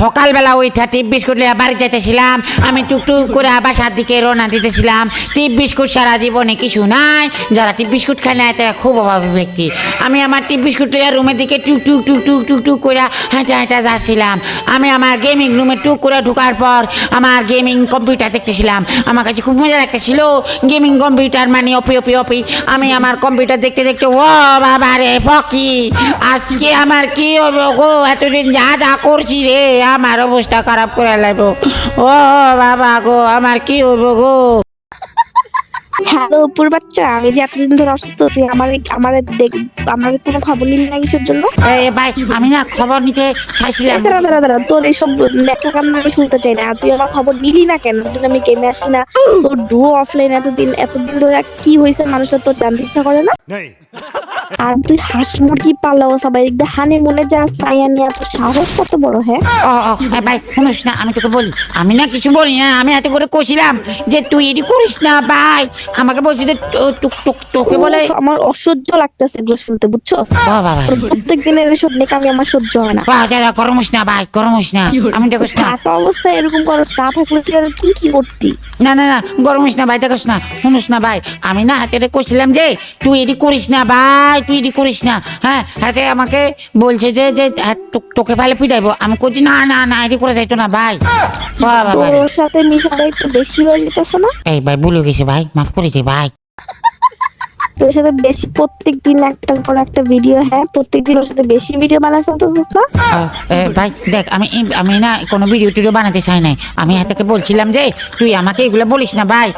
সকালবেলা ওইটা টিপ বিস্কুট লিয়ে বাড়ি যেতেছিলাম আমি টুকটুক করে আবার বাসার দিকে রওনা দিতেছিলাম। টিপ বিস্কুট সারা জীবনে কিছু নাই। যারা টিপ বিস্কুট খায় না তারা খুব অভাবী ব্যক্তি। আমি আমার টিপ বিস্কুট লিয়ে রুমের দিকে টুক টুক টুক টুক টুক টুক করে হাঁটা হাঁটা যাচ্ছিলাম। আমি আমার গেমিং রুমে টুক করে ঢোকার পর আমার গেমিং কম্পিউটার দেখতেছিলাম। আমার কাছে খুব মজা লাগতেছিল। গেমিং কম্পিউটার মানে অপি অপি অপি। আমি আমার কম্পিউটার দেখতে দেখতে, ও বাবা রে ফকি, আজকে আমার কি হবে গো? এতদিন যা যা করছি রে আমার অবস্থা খারাপ করে লাগবো ও বাবা গো আমার কি হবে গো? হ্যালো উপর বাচ্চা আমি যে এতদিন ধরে অসুস্থ তুই আমার আমার দেখ আমার কোনো খবর নিলি না কিছুর জন্য? এ ভাই আমি না খবর নিতে চাইছিলাম। দাঁড়া দাঁড়া দাঁড়া তোর এইসব লেখা কান্না আমি শুনতে চাই না। তুই আমার খবর নিলি না কেন? তুই আমি গেমে আসি না। তোর ডুও অফলাইন এতদিন এতদিন ধরে কি হয়েছে মানুষের তোর জানতে ইচ্ছা করে না? আর তুই হাঁস মুরগি পালাও সবাই। দেখতে হানি মনে যা নিয়ে এত সাহস কত বড় হ্যাঁ? ও ও ভাই শুনিস না আমি তোকে বলি আমি না কিছু বলি না আমি হাতে করে কষিলাম যে তুই এটি করিস না ভাই। আমাকে বলছি যে তোকে বলে আমার অসহ্য লাগতেছে এগুলো শুনতে বুঝছ? বাবা প্রত্যেক দিনের এসব নেকামি আমার সহ্য হয় না। বাহ দাদা গরম হইস না ভাই গরম হইস না আমি দেখিস না। থাকা অবস্থায় এরকম করো থাকলে তুই আর কি কি করতি? না না না গরম হইস না ভাই দেখিস না শুনিস না ভাই। আমি না হাতে কইছিলাম যে তুই এটি করিস না ভাই। তুই এটি করিস না হ্যাঁ? হাতে আমাকে বলছে যে যে হ্যাঁ, তোকে ফেলে পিটাইবো। আমি করছি না না না এটি করে যাইতো না ভাই। বাবা বাবা ওর সাথে মিশাটা একটু বেশি হয়ে যেতেছে না? এই ভাই ভুলে গেছে ভাই। মাফ করে দে ভাই। তোর সাথে বেশি প্রত্যেক দিন একটার পর একটা ভিডিও হ্যাঁ? প্রত্যেক দিন ওর সাথে বেশি ভিডিও বানায় ফেলতেছিস না? ভাই দেখ আমি আমি না কোনো ভিডিও টিডিও বানাতে চাই নাই। আমি হাতেকে বলছিলাম যে তুই আমাকে এগুলো বলিস না ভাই।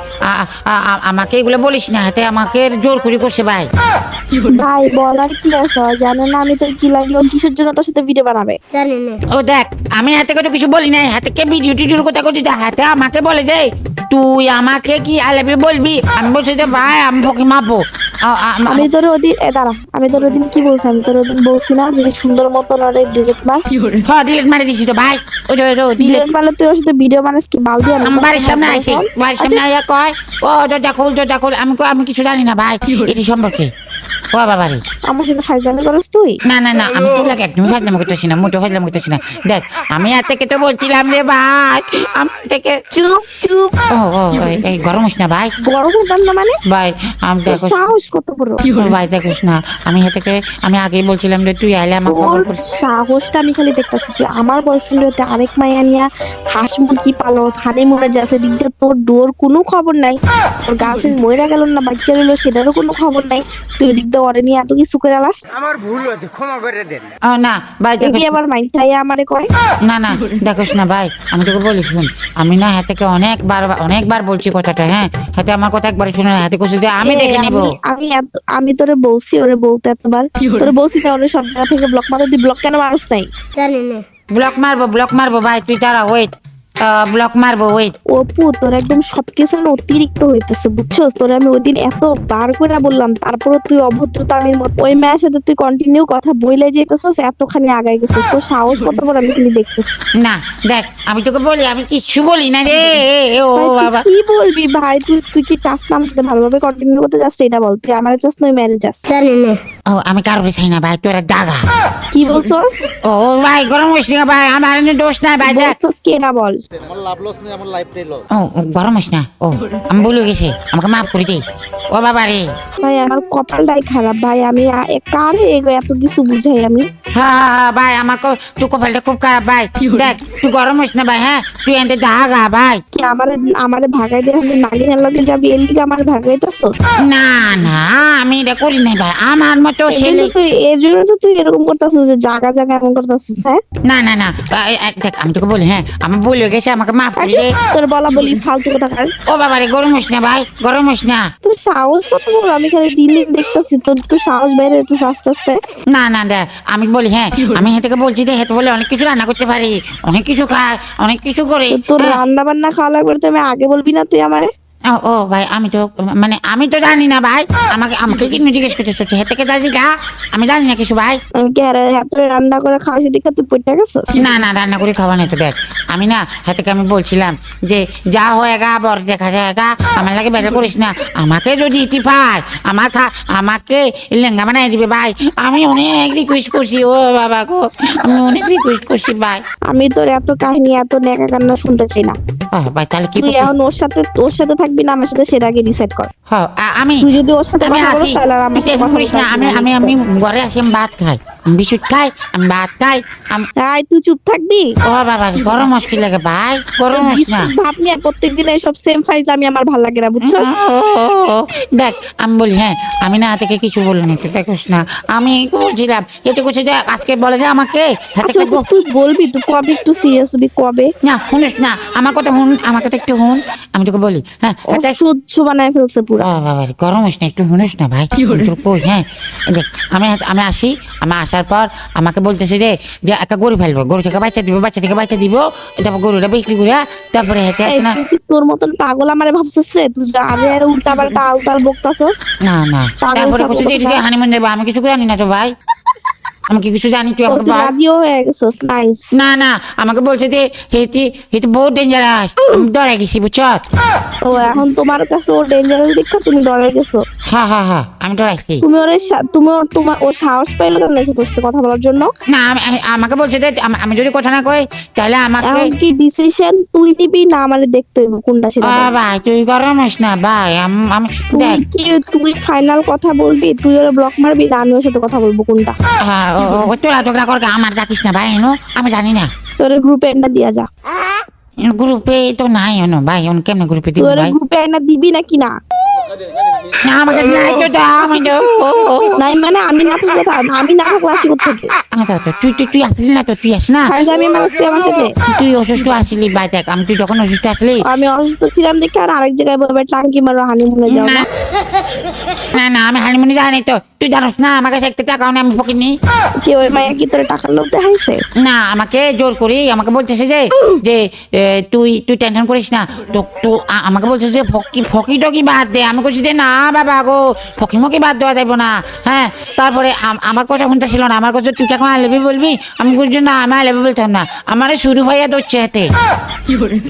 আমাকে এগুলো বলিস না হাতে আমাকে জোর করে করছে ভাই। ভাই বলার কি আছে? জানে না আমি তোর কি লাগল? কিসের জন্য তোর সাথে ভিডিও বানাবে? জানি না। ও দেখ আমি হাতে তো কিছু বলি নাই। হাতেকে ভিডিও টিডিওর কথা করছি দেখ, হাতে আমাকে বলে যে তুই আমাকে কি আলাপি বলবি? আমি বলছি যে ভাই আমি ফকি আ- আ- আমি তোর ওদিন দাঁড়া আমি তোর ওদিন কি বলছি? আমি তোর ওদিন বলছি না যদি সুন্দর মতন ডিলেট মার। হ্যাঁ ডিলেট মারি দিছি তো ভাই। ওই যে ডিলেট ডিলেট মারলে তুই ওর সাথে ভিডিও বানাস কি? বাল দিয়ে আমার বাড়ির সামনে আইছি বাড়ির সামনে আইয়া কয় ও দরজা খোল দরজা খোল আমি আমি কিছু জানি না ভাই। এটি সম্পর্কে। ও বাবা রে। আমার সাথে তুই? না না না আমি তোর লাগে একদমই করতেছি না মোটো করতেছি না। দেখ আমি আর থেকে তো বলছিলাম রে ভাই আমি থেকে চুপ চুপ। ও ও এই- গরম হইস না ভাই। বড় করতাম না মানে? ভাই আমি দেখো সাহস কত বড়? ভাই দেখোস না আমি থেকে আমি আগেই বলছিলাম যে তুই আইলে আমার খবর সাহসটা আমি খালি দেখতেছি তুই আমার বয়ফ্রেন্ড হতে আরেক মাইয়া নিয়া হাঁস মুরগি পালস হানি মরে যাচ্ছে দিক দিয়ে তোর ডোর কোনো খবর নাই। তোর গার্লফ্রেন্ড মরে গেল না বাচ্চা রইল সেটারও কোনো খবর নাই। তুই দিক দিয়ে ওরে নিয়ে এত কিছু করে আলাস আমার ভুল হয়েছে ক্ষমা করে দেন। ও না ভাই দেখো মাইন আমারে কয়? না না দেখোস না ভাই আমি তোকে বলি শুন আমি না হাতে অনেকবার অনেকবার বলছি কথাটা হ্যাঁ? হাতে আমার কথা একবার শুনে না হাতে কইছে যে আমি দেখে নিব। আমি- আমি তোরে বলছি ওরে বলতে এতবার। তোরে বলছি না ওরে সব জায়গা থেকে ব্লক মারো তুই ব্লক কেন মারস নাই? ব্লক মারবো ব্লক মারবো ভাই তুই দাঁড়া ওয়েট ব্লক মারবো ওয়েট অপু তোর একদম সবকিছু না অতিরিক্ত হইতেছে বুঝছস? তোরে আমি ওইদিন এত বার করে বললাম তারপরে তুই অভদ্রতা আমি ওই মেয়ের সাথে তুই কন্টিনিউ কথা বইলে যেতেছস এতখানি আগাই গেছিস। তোর সাহস কত বড় আমি দেখতেছি না। দেখ আমি তোকে বলি আমি কিচ্ছু বলি না রে ও বাবা। কি বলবি ভাই? তুই তুই কি চাস না আমার সাথে ভালোভাবে কন্টিনিউ করতে চাস? এটা বল তুই আমার চাস না মেরে যাস ও আমি কারও চাই না ভাই তোরা দাগা। কি বলছো ও ভাই গরম হইস না ভাই আমার এনে দোষ নাই ভাই দেখ। বলছস কে না বল? আমার লাভ লস নেই আমার লাইফ লাইফটাই লস ও গরম হইস না। ও আমি ভুলে গেছি আমাকে মাফ করে দে। ও বাবা রে ভাই আমার কপালটাই খারাপ ভাই আমি কারে এত কিছু বুঝাই আমি? হ্যাঁ ভাই আমার তুই কপালটা খুব খারাপ ভাই। দেখ তুই গরম হইস না ভাই হ্যাঁ? তুই এনে দাগা ভাই। কি আমারে আমারে ভাগাই দিয়ে আমি নাগিনের লগে যাবি এর লিগে আমার ভাগাইতেছস না না আমি এটা করি নাই ভাই। আমার মতো ছেলে তুই এর জন্য তো তুই এরকম করতেছিস যে জায়গা জায়গা এমন করতেছিস হ্যাঁ? না না না দেখ আমি তোকে বলি হ্যাঁ আমার ভুলে গেছে আমাকে মাফ করে দে। আচ্ছা, তোর বলা বলি ফালতু কথা কার ও বাবা রে গরম হইস না ভাই গরম হইস না। তোর সাহস কত বড়? আমি খালি দিন দিন দেখতেছি তোর তোর সাহস বেড়ে যেতেছে আস্তে আস্তে। না না দেখ আমি বলি হ্যাঁ আমি হেঁটে বলছি যে হেঁটে বলে অনেক কিছু রান্না করতে পারি অনেক কিছু খায় অনেক কিছু করে তোর হ্যাঁ। রান্না বান্না খাওয়া লাগবে তুমি আগে বলবি না তুই আমারে ও ও ভাই আমি তো মানে আমি তো জানি না ভাই। আমাকে আমাকে কি জিজ্ঞেস করতে হেঁটে থেকে যাচ্ছি গা আমি জানি না কিছু ভাই। রান্না করে খাওয়াইছি দেখে তুই পড়তে গেছো না না রান্না করে খাওয়া নাই তো দেখ। আমি না হাতে আমি বলছিলাম যে যা হয়ে গা বর দেখা যায় গা। আমার লাগে বেজা করিস না। আমাকে যদি ইতি পায় আমার খা আমাকে লেঙ্গা বানাই দিবে ভাই। আমি অনেক রিকোয়েস্ট করছি ও বাবা গো। আমি অনেক রিকোয়েস্ট করছি ভাই। আমি তোর এত কাহিনী এত নেকা কান্না শুনতে চাই না। ভাই তাহলে কি এখন ওর সাথে ওর সাথে থাকবি না আমার সাথে সেটা আগে ডিসাইড কর। হ্যাঁ আমি তুই যদি ওর সাথে আমি কথা বলিস আসি। তাহলে আমার সাথে কথা করিস না আমি আমি আমি ঘরে আসি ভাত খাই। বিস্কুট খাই আমি ভাত খাই আমি তুই চুপ থাকবি? ও বাবা গরম মুশকিল লাগে ভাই? গরম না। নিয়ে প্রত্যেকদিন এইসব সেম ফাইজলামি আমার ভালো লাগে না বুঝছ? দেখ আমি বলি হ্যাঁ আমি না থেকে কিছু বলিনি তুই দেখোস না। আমি বলছিলাম এতে করছে যে আজকে বলে যে আমাকে হাতে আচ্ছা তুই বলবি তুই কবে একটু সিরিয়াস হবি কবে? না শুনিস না আমার কথা শুন আমার কথা একটু শুন। আমি তোকে বলি হ্যাঁ সহ্য বানায় ফেলছে পুরো। বাবা গরম না একটু শুনিস না ভাই তোর কই হ্যাঁ দেখ আমি আমি আসি আমি আসার পর আমাকে বলতেছে যে যে একটা গরু ফেলব গরু থেকে বাচ্চা দিব বাচ্চা থেকে বাচ্চা দিব তারপর গরুটা বিক্রি করে তারপরে হেঁটে আসে না। তোর মতন পাগল আমার ভাবছিস রে? তুই যা আরে আর উল্টা পাল্টা আলতাল বকতাছস। না না। তারপরে ছাগল বলছে যে এদিকে হানিমুন যাব আমি কিছু জানি না তো ভাই। আমি কি কিছু জানি? তুই আমাকে বল। রাজিও হয়ে গেছস নাইস না না আমাকে বলছে যে হেটি হেটি বহুত ডেঞ্জারাস আমি ডরে গেছি বুঝছ? ও এখন তোমার কাছে ও ডেঞ্জারাস দেখা তুমি ডরে গেছো। হ্যাঁ হ্যাঁ হ্যাঁ আমি ডরাইছি তুমি ওর তুমি তোমার ও সাহস পাইলো কেন এসে তোর সাথে কথা বলার জন্য? না আমি আমি- আমাকে বলছে যে আমি যদি কথা না কই তাহলে আমাকে এখন কি ডিসিশন তুই নিবি না আমারে দেখতে হবে কোনটা সেটা বল। ভাই তুই গরম হইস না ভাই আম- তুই দেখ। কি তুই ফাইনাল কথা বলবি? তুই ওর ব্লক মারবি না আমি ওর সাথে কথা বলব কোনটা? হ্যাঁ, ও- তোরা ঝগড়া কর আমার ডাকিস না ভাই এনো আমি জানি না। তোর গ্রুপে এনে দিয়া যা। গ্রুপে তো নাই এনো ভাই এন কেমনে গ্রুপে দিব তোর ভাই? গ্রুপে এনে দিবি নাকি না? না আমাকে নাই তো দাও আমি তো। নাই মানে আমি না থাকলে আমি না থাকলে আসি থেকে? আচ্ছা, আচ্ছা, তুই তুই তুই আসলি না তো তুই আস না? আমি মারছি আমার সাথে। তুই অসুস্থ আসলি ভাই দেখ আমি তুই যখন অসুস্থ আসলি। আমি অসুস্থ ছিলাম দেখে আর আরেক জায়গায় বলবে টাঙ্কি মারো হানিমুনে যাও না। না না না আমি হানিমুনি তো। তুই জানোস না আমার কাছে একটা টাকাও নেই আমি ফকিনি কি ওই মায়া কি তোর টাকার লোক দেখাইছে? না আমাকে জোর করি আমাকে বলতেছে যে যে তুই তুই টেনশন করিস না। তো তো আমাকে বলতেছে যে ফকি ফকি টকি বাদ দে। আমি বলছি যে না বাবা গো ফকি মকি বাদ দেওয়া যাবে না। হ্যাঁ তারপরে আমার কথা শুনতে ছিল না। আমার কথা তুই কখন আলেবি বলবি? আমি বলছি না আমি আলেবি বলতাম না। আমারে শুরু ভাইয়া দোচ্ছে হাতে।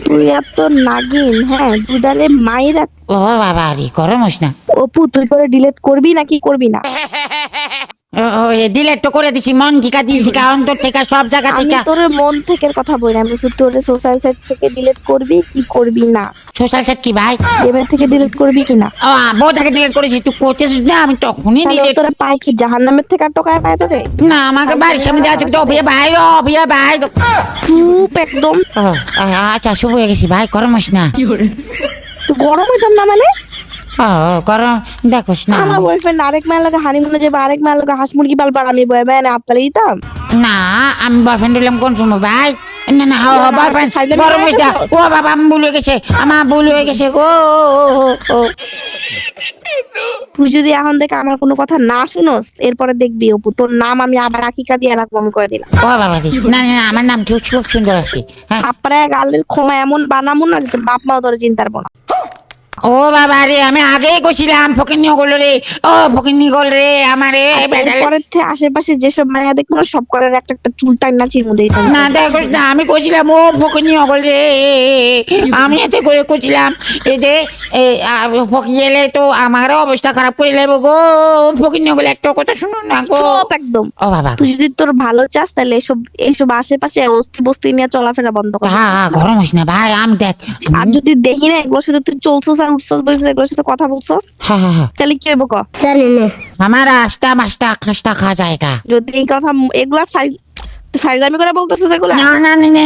তুই এত নাগিন হ্যাঁ দুডালে মাইরা ও বাবা রে গরম হোস না। অপু তুই করে ডিলিট করবি নাকি করবি না? ডিলেট তো করে দিছি মন ঠিকা দিল ঠিকা অন্তর থেকে সব জায়গা আমি থেকে। তোর মন থেকে কথা বলি না তোর সোশ্যাল সাইট থেকে ডিলিট করবি কি করবি না? সোশ্যাল সেট কি ভাই? গেমের থেকে ডিলিট করবি কি না? ও বহুত আগে ডিলেট করেছি তুই করতেছিস না আমি তখনই ডিলেট তোরা পায় কি জাহান্নামের থেকে আর টোকায় পায় তোরে? না আমাকে বাড়ির সামনে যাচ্ছে তো অভিয়া ভাই অভিয়া ভাই চুপ একদম। আচ্ছা শুভ হয়ে গেছি ভাই গরম হোস না। তুই গরম হইতাম না মানে? ও গরম দেখোস না আমার বয়ফ্রেন্ড আরেক মেয়ের লাগে হানিমুনে যাবে আরেক মেয়ের লাগে হাঁস মুরগি পালবার আমি বয় মানে আত্মালে দিতাম। না আমি বয়ফ্রেন্ড হলাম কোন সময় ভাই? না না বয়ফ্রেন্ড ফাইজলামি গরম করে হোস না ফেলছো? ও বাবা আমি ভুল হয়ে গেছে আমার ভুল হয়ে গেছে গো ও, ও, ও, ও। তুই যদি এখন থেকে আমার কোনো কথা না শুনোস এরপরে দেখবি অপু তোর নাম আমি আবার আকিকা দিয়ে রাখব আমি করে দিলাম। ও বাবা রে না না আমার নাম খুব খুব সুন্দর আছে হ্যাঁ। আপনার গালের ক্ষমা এমন বানামো না যে বাপ মাও তোর চিন্তার না ও বাবা রে আমি আগেই গেছিলাম ফকিনি গল রে। ও ফকিনি গল রে আমারে পরের থেকে আশেপাশে যেসব মায়া দেখব না সব করার একটা একটা চুল টাইম না চির মধ্যে না দেখো না আমি কইছিলাম ও ফকিনি অগল রে। আমি এতে করে কইছিলাম এই যে ফকি এলে তো আমারও অবস্থা খারাপ করে লেবো গো। ফকিনি অগল একটা কথা শুনো না গো। চুপ একদম। ও বাবা তুই যদি তোর ভালো চাস তাহলে এসব এইসব আশেপাশে অস্থি বস্তি নিয়ে চলাফেরা বন্ধ কর। হ্যাঁ হ্যাঁ গরম হইস না ভাই আমি দেখ। আর যদি দেখি না এগুলোর সাথে তুই চলছস আর উঠছস বলছিস এগুলোর সাথে কথা বলছস হ্যাঁ তাহলে কি হইব ক? আমার আস্তা মাস্তা খাস্তা খা জায়গা যদি এই কথা এগুলা ফাইল ফাইজামি করে বলতেছিস এগুলা? না না না না।